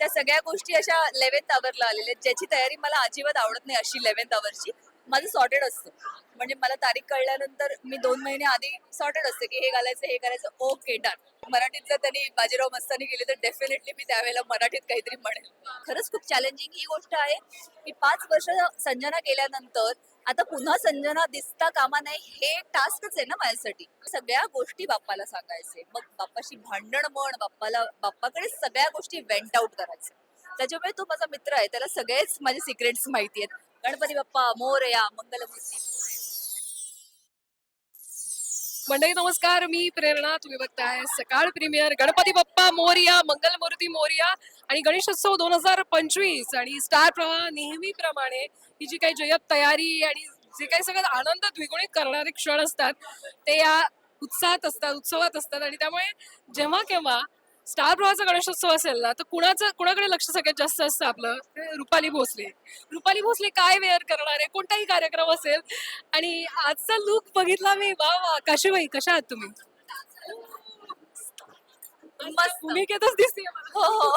त्या सगळ्या गोष्टी अशा लेवन्थ आवरला आलेल्या आहेत ज्याची तयारी मला अजिबात आवडत नाही अशी लेवन्थ आवरची माझं सॉर्टेड असतं. म्हणजे मला तारीख कळल्यानंतर मी दोन महिने आधी सॉर्टेड असते की हे घालायचं हे करायचं. ओके डन मराठीतलं त्यांनी बाजीराव मस्तानी गेले तर डेफिनेटली मी त्यावेळेला मराठीत काहीतरी म्हणेल. खरंच खूप चॅलेंजिंग ही गोष्ट आहे की पाच वर्ष संजना गेल्यानंतर आता पुन्हा संजना दिसता कामा नाही हे टास्कच आहे ना माझ्यासाठी. सगळ्या गोष्टी बाप्पाला सांगायचे. मग बाप्पाशी भांडण म्हण बाप्पाला बाप्पाकडे सगळ्या गोष्टी वेंट आउट करायचे. त्याच्यामुळे तो माझा मित्र आहे. त्याला सगळेच माझे सिक्रेट्स माहिती आहेत. गणपती बाप्पा मोरया मंगलमूर्ती. मंडळी नमस्कार. मी प्रेरणा. तुम्ही बघताय सकाळ प्रीमियर गणपती बाप्पा मोरिया मंगलमूर्ती मोरिया आणि गणेशोत्सव दोन हजार पंचवीस. आणि स्टार प्रवाह नेहमीप्रमाणे ही जी काही जय्यत तयारी आणि जे काही सगळं आनंद द्विगुणित करणारे क्षण असतात ते या उत्साहात असतात उत्सवात असतात. आणि त्यामुळे जेव्हा केव्हा स्टार प्रवाहाचा गणेशोत्सव असेल ना तर कुणाचं कुणाकडे लक्ष सगळ्यात जास्त असतं आपलं? ते रुपाली भोसले. रुपाली भोसले काय वेअर करणार? आहे कोणताही कार्यक्रम असेल. आणि आजचा लुक बघितला मी. वा वा. काशीबाई कशा आहात तुम्ही? मस्त. भूमिकेतच दिसते हो हो.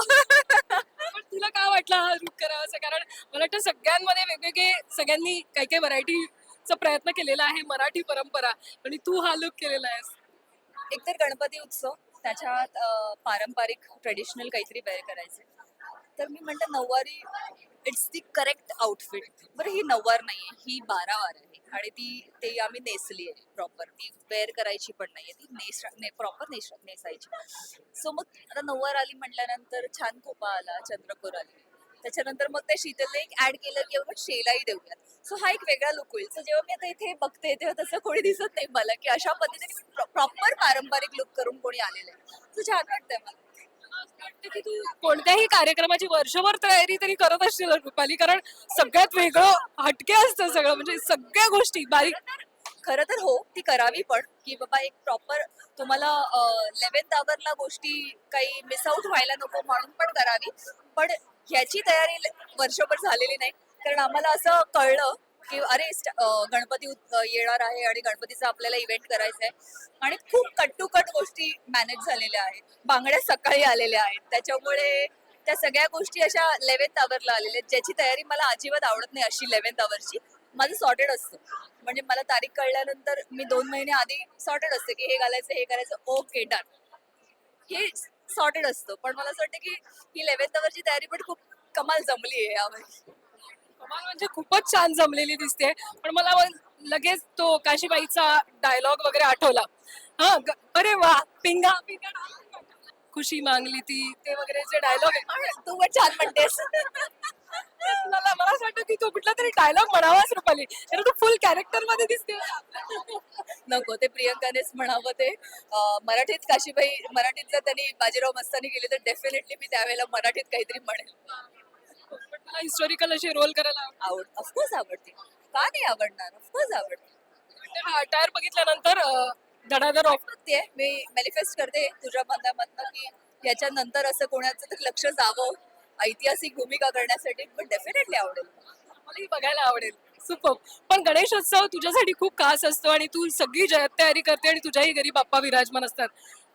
तुला काय वाटलं हा लुक करावाचा कारण मला वाटतं सगळ्यांमध्ये वेगवेगळे सगळ्यांनी काही काही व्हरायटीचा प्रयत्न केलेला आहे मराठी परंपरा. आणि तू हा लुक केलेला आहेस. एकतर गणपती उत्सव त्याच्यात पारंपरिक ट्रेडिशनल काहीतरी वेअर करायचे. तर मी म्हणते nauvari it's the correct outfit. बरं ही नऊवार नाहीये ही बारावार आहे. आणि ती ते आम्ही नेसली आहे प्रॉपर ती वेअर करायची पण नाहीये. ती नेस प्रॉपर नेस नेसायची. सो मग आता नऊवार आली म्हटल्यानंतर छान खोपा आला चंद्रपूर आली. त्याच्यानंतर मग त्या शीतलने एक ऍड केलं की एवढं शेलाई देऊयात. सो हा एक वेगळा लुक होईल. सो जेव्हा मी आता इथे बघते तेव्हा तसं कोणी दिसत नाही मला की अशा पद्धतीने प्रॉपर पारंपरिक लुक करून कोणी आलेलं आहे. सो छान वाटतंय मला. की तू कोणत्याही कार्यक्रमाची वर्षभर तयारी तरी करत असशील रुपाली कारण सगळ्यात वेगळं हटके असतं सगळं म्हणजे सगळ्या गोष्टी बारीक. खरं तर हो ती करावी पण की बाबा एक प्रॉपर तुम्हाला लेवन्थ आवरला गोष्टी काही मिस आउट व्हायला नको म्हणून पण करावी. पण ह्याची तयारी वर्षभर झालेली नाही. कारण आम्हाला असं कळलं की अरे गणपती येणार आहे आणि गणपतीचा आपल्याला इव्हेंट करायचा आहे. आणि खूप कट टू कट गोष्टी मॅनेज झालेल्या आहेत. बांगड्या सकाळी आलेल्या आहेत. त्याच्यामुळे त्या सगळ्या गोष्टी अशा लेवन्थ आवरला आलेल्या आहेत. ज्याची तयारी मला अजिबात आवडत नाही अशी लेवन्थ आवरची माझं सॉर्टेड असतं. म्हणजे मला तारीख कळल्यानंतर मी दोन महिने आधी सॉर्टेड असते की हे घालायचं हे करायचं. ओके डन हे सॉर्टेड असतं. पण मला असं वाटतं की ही लेवन्थ आवरची तयारी पण खूप कमाल जमली आहे यावेळी कमाल म्हणजे खूपच छान जमलेली दिसते. पण मला लगेच तो काशीबाईचा डायलॉग वगैरे आठवला. हा अरे वा पिंगा पिंगा खुशी मागली ती ते वगैरे जे डायलॉग आहे. तू पण छान म्हणतेस. मला मला असं वाटतं की तू कुठला तरी डायलॉग म्हणावाच रुपाली. कारण तू फुल कॅरेक्टरमध्ये दिसते नको ते प्रियंकानेच म्हणावं ते. मराठीत काशीबाई मराठीत जर त्यांनी बाजीराव मस्तानी गेले तर डेफिनेटली मी त्यावेळेला मराठीत काहीतरी म्हणेल. तुला हिस्टॉरिकल असे रोल करायला. आवड ऑफकोर्स आवडते. का नाही आवडणार? ऑफकोर्स आवडते. म्हणजे हा अटायर बघितल्यानंतर अं, धडाधड ऑफ बघते मी मॅनिफेस्ट करते तुझ्या माध्यमातून की याच्यानंतर असं कोणाचं तर लक्ष जावं. ऐतिहासिक भूमिका करण्यासाठी पण डेफिनेटली आवडेल. मलाही बघायला आवडेल. सुपर पण गणेशोत्सव तुझ्यासाठी खूप खास असतो आणि तू सगळी तयारी करते आणि तुझ्याही घरी बाप्पा विराजमान असतात.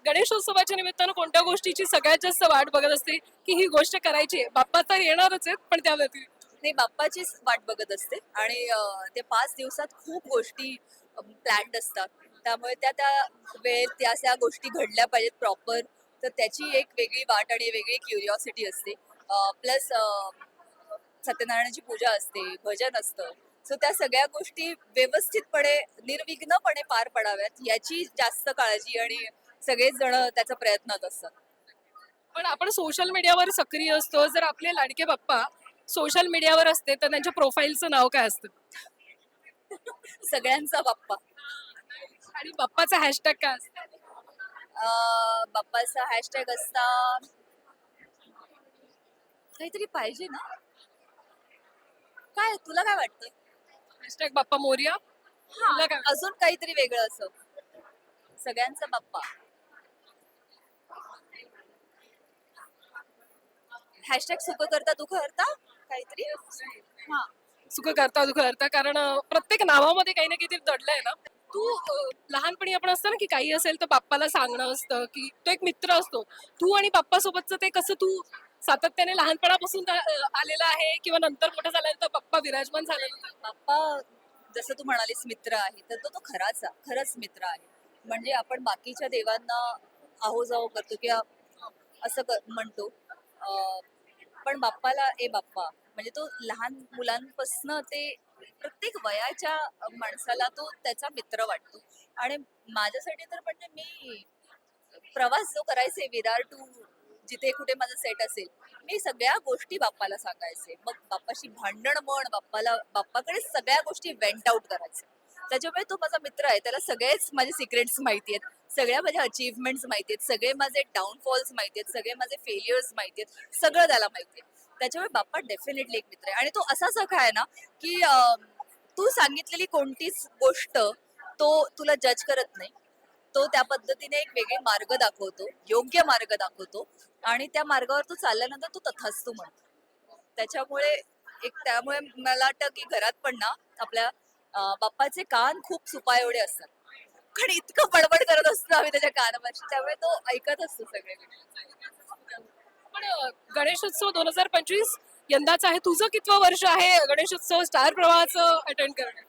गणेशोत्सवाच्या निमित्तानं कोणत्या गोष्टीची सगळ्यात जास्त वाट बघत असते की ही गोष्ट करायची आहे? बाप्पा तर येणारच आहेत पण त्या व्यतिरिक्त. नाही बाप्पाचीच वाट बघत असते. आणि ते पाच दिवसात खूप गोष्टी प्लॅन्ड असतात. त्यामुळे त्या त्या वेळेत त्या त्या गोष्टी घडल्या पाहिजेत प्रॉपर तर त्याची एक वेगळी वाट आणि वेगळी क्युरिओसिटी असते. प्लस सत्यनारायणाची पूजा असते भजन असतं. सो त्या सगळ्या गोष्टी व्यवस्थितपणे निर्विघ्नपणे पार पडाव्यात याची जास्त काळजी आणि सगळेच जण त्याचा प्रयत्नात असतात. पण आपण सोशल मीडियावर सक्रिय असतो. जर आपले लाडके बाप्पा सोशल मीडियावर असते तर त्यांच्या प्रोफाईलचं नाव काय असतं? सगळ्यांचा बाप्पा. आणि बाप्पाचा हॅशटॅग काय असतं? बाप्पाचा हॅशटॅग असता काहीतरी पाहिजे ना? काय तुला काय वाटतं हॅशटॅग बाप्पा मोरिया. तुला काय अजून काहीतरी वेगळं असं. सगळ्यांचा बाप्पा. हॅशटॅग सुख करता दुःख करता काहीतरी? हा. सुख करता दुःख करता कारण अं, प्रत्येक नावामध्ये काही ना काहीतरी दडलंय ना. तू अं, लहानपणी आपण असतं ना की काही असेल तर बाप्पाला सांगणं असतं की तो एक मित्र असतो. तू आणि बाप्पा सोबतचं ते कसं तू सातत्याने लहानपणापासून त्या- अ, आलेला आहे किंवा नंतर मोठं झाल्यानंतर पप्पा विराजमान झाल्यानंतर बाप्पा जसं तू म्हणालीस मित्र आहे तर तो तो खराच खरंच मित्र आहे. म्हणजे आपण बाकीच्या देवांना आहो जाओ करतो किंवा असं क- म्हणतो. अं, पण बाप्पाला ए बाप्पा म्हणजे तो लहान मुलांपासनं ते प्रत्येक वयाच्या माणसाला तो त्याचा मित्र वाटतो. आणि माझ्यासाठी तर म्हणजे मी प्रवास जो करायचे विरार टू जिथे कुठे माझं सेट असेल मी सगळ्या गोष्टी बाप्पाला सांगायचे. मग बाप्पाशी भांडण म्हण बाप्पाला बाप्पाकडे सगळ्या गोष्टी वेंट आउट करायचे. त्याच्यामुळे तो माझा मित्र आहे त्याला सगळेच माझे सिक्रेट्स माहिती आहेत. सगळ्या माझ्या अचीवमेंट्स माहिती आहेत सगळे माझे डाऊनफॉल्स माहिती आहेत सगळे माझे फेलियर्स माहिती आहेत सगळं त्याला माहिती आहे. त्याच्यामुळे बाप्पा डेफिनेटली एक मित्र आहे. आणि तो असा सखा आहे ना की तू सांगितलेली कोणतीच गोष्ट तो तुला जज करत नाही. तो त्या पद्धतीने एक वेगळे मार्ग दाखवतो योग्य मार्ग दाखवतो आणि त्या मार्गावर तू चालल्यानंतर तू तथास्तू म्हणतो त्याच्यामुळे एक त्यामुळे मला वाटतं की घरात पण ना आपल्या बाप्पाचे कान खूप सुपा एवढे असतात. कारण इतकं बडबड करत असतो आम्ही त्याच्या कानापाशी त्यामुळे तो ऐकत असतो सगळे पण अ, गणेशोत्सव दोन हजार पंचवीस यंदाचा आहे. तुझं कितवं वर्ष आहे गणेशोत्सव स्टार प्रवाहाचं अटेंड करणं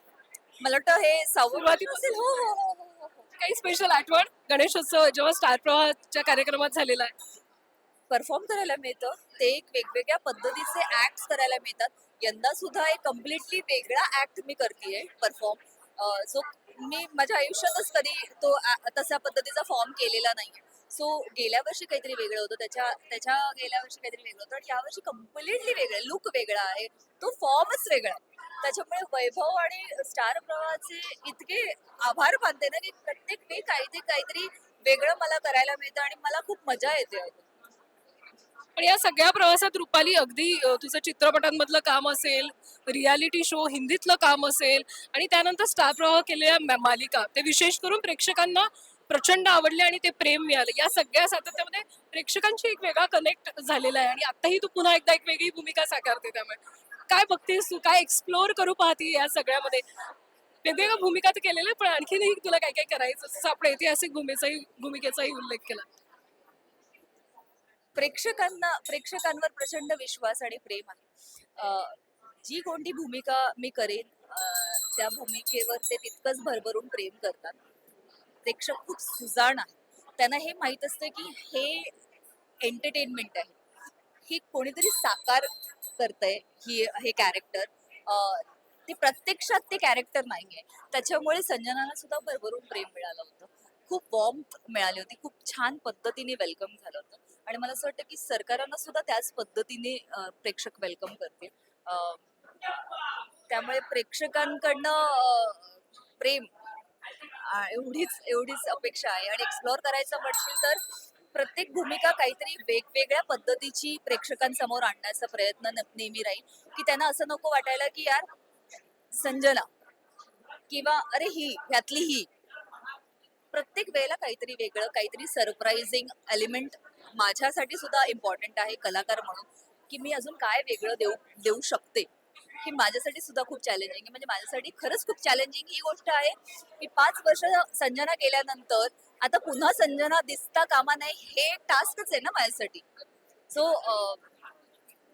मला वाटतं हे सहावं सुरुवातीपासून? असेल हो हो हो हो हो. काही स्पेशल आठवण? गणेशोत्सव जेव्हा स्टार प्रवाहाच्या कार्यक्रमात झालेला आहे. परफॉर्म करायला मिळतं. ते एक वेगवेगळ्या पद्धतीचे ऍक्ट करायला मिळतात. यंदा सुद्धा एक कम्प्लिटली वेगळा ऍक्ट मी करतेय परफॉर्म सो मी माझ्या आयुष्यातच कधी तो तशा पद्धतीचा फॉर्म केलेला नाहीये. सो गेल्या वर्षी काहीतरी वेगळं होतं त्याच्या त्याच्या गेल्या वर्षी काहीतरी वेगळं होतं आणि यावर्षी कम्प्लिटली वेगळं लुक वेगळा आहे तो फॉर्मच वेगळा आहे. त्याच्यामुळे वैभव आणि स्टार प्रवाहाचे इतके आभार मानते ना की प्रत्येक मी काहीतरी काहीतरी वेगळं मला करायला मिळतं आणि मला खूप मजा येते. पण या सगळ्या प्रवासात रुपाली अगदी तुझं चित्रपटांमधलं काम असेल रियालिटी शो हिंदीतलं काम असेल आणि त्यानंतर स्टार प्रवाह केलेल्या मालिका ते विशेष करून प्रेक्षकांना प्रचंड आवडले आणि ते प्रेम मिळालं. या सगळ्या सातत्यामध्ये प्रेक्षकांशी एक वेगळा कनेक्ट झालेला आहे आणि आताही तू पुन्हा एकदा एक वेगळी भूमिका साकारते त्यामुळे. काय बघतेस तू? काय एक्सप्लोअर करू पाहते या सगळ्यामध्ये? वेगवेगळ्या भूमिका तर केलेल्या पण आणखीनही तुला काय काय करायचं? जसं आपण ऐतिहासिक भूमिकेचाही भूमिकेचाही उल्लेख केला. प्रेक्षकांना प्रेक्षकांवर प्रचंड विश्वास आणि प्रेम आहे. जी कोणती भूमिका मी करेन त्या भूमिकेवर ते तितकंच भरभरून प्रेम करतात. प्रेक्षक खूप सुजाण आहे त्यांना हे माहीत असतं की हे एंटरटेनमेंट आहे. ही कोणीतरी साकार करतंय ही हे कॅरेक्टर. ते प्रत्यक्षात ते कॅरेक्टर नाही आहे त्याच्यामुळे संजनाला सुद्धा भरभरून प्रेम मिळालं होतं. खूप वॉर्म मिळाली होती. खूप छान पद्धतीने वेलकम झालं होतं. आणि मला असं वाटतं की सरकारांना सुद्धा त्याच पद्धतीने प्रेक्षक वेलकम करतील. त्यामुळे प्रेक्षकांकडनं प्रेम एवढीच एवढीच अपेक्षा आहे. आणि एक्सप्लोअर करायचं म्हणशील तर प्रत्येक भूमिका काहीतरी वेगवेगळ्या पद्धतीची प्रेक्षकांसमोर आणण्याचा प्रयत्न नेहमी राहील. की त्यांना असं नको वाटायला की यार संजना किंवा अरे ही ह्यातली ही. प्रत्येक वेळेला काहीतरी वेगळं काहीतरी सरप्राइझिंग एलिमेंट माझ्यासाठी सुद्धा इम्पॉर्टंट आहे कलाकार म्हणून की मी अजून काय वेगळं देऊ देऊ शकते ही माझ्यासाठी सुद्धा खूप चॅलेंजिंग आहे. म्हणजे माझ्यासाठी खरंच खूप चॅलेंजिंग ही गोष्ट आहे की पाच वर्ष संजना केल्यानंतर आता पुन्हा संजना दिसता कामा नाही हे टास्कच आहे ना माझ्यासाठी. सो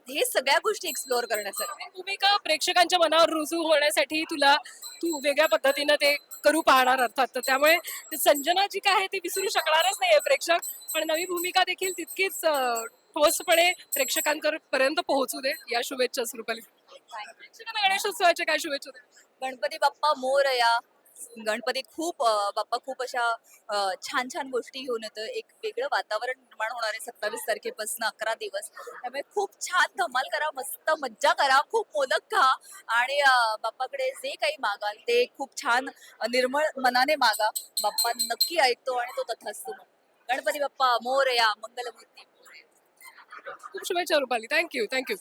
हे सगळ्या गोष्टी एक्सप्लोअर करण्यासाठी. भूमिका प्रेक्षकांच्या मनावर रुजू होण्यासाठी तुला तू वेगळ्या पद्धतीनं ते करू पाहणार अर्थात? तर त्यामुळे ते संजना जी काय आहे ती विसरू शकणारच नाहीये प्रेक्षक. पण नवी भूमिका देखील तितकीच अं, ठोसपणे प्रेक्षकांपर्यंत पोहोचू दे. या शुभेच्छा रुपाली प्रेक्षकांना गणेशोत्सवाच्या काय शुभेच्छा? दे गणपती बाप्पा मोरया. गणपती खूप बाप्पा खूप अशा छान छान गोष्टी घेऊन येतो एक वेगळं वातावरण निर्माण होणार आहे सत्तावीस तारखेपासून अकरा दिवस. त्यामुळे खूप छान धमाल करा मस्त मज्जा करा खूप मोदक खा आणि बाप्पाकडे जे काही मागाल ते खूप छान निर्मळ मनाने मागा. बाप्पा नक्की ऐकतो आणि तो तथास्तू. गणपती बाप्पा मोरया मंगलमूर्ती. खूप शुभेच्छा रुपाली. Thank you thank you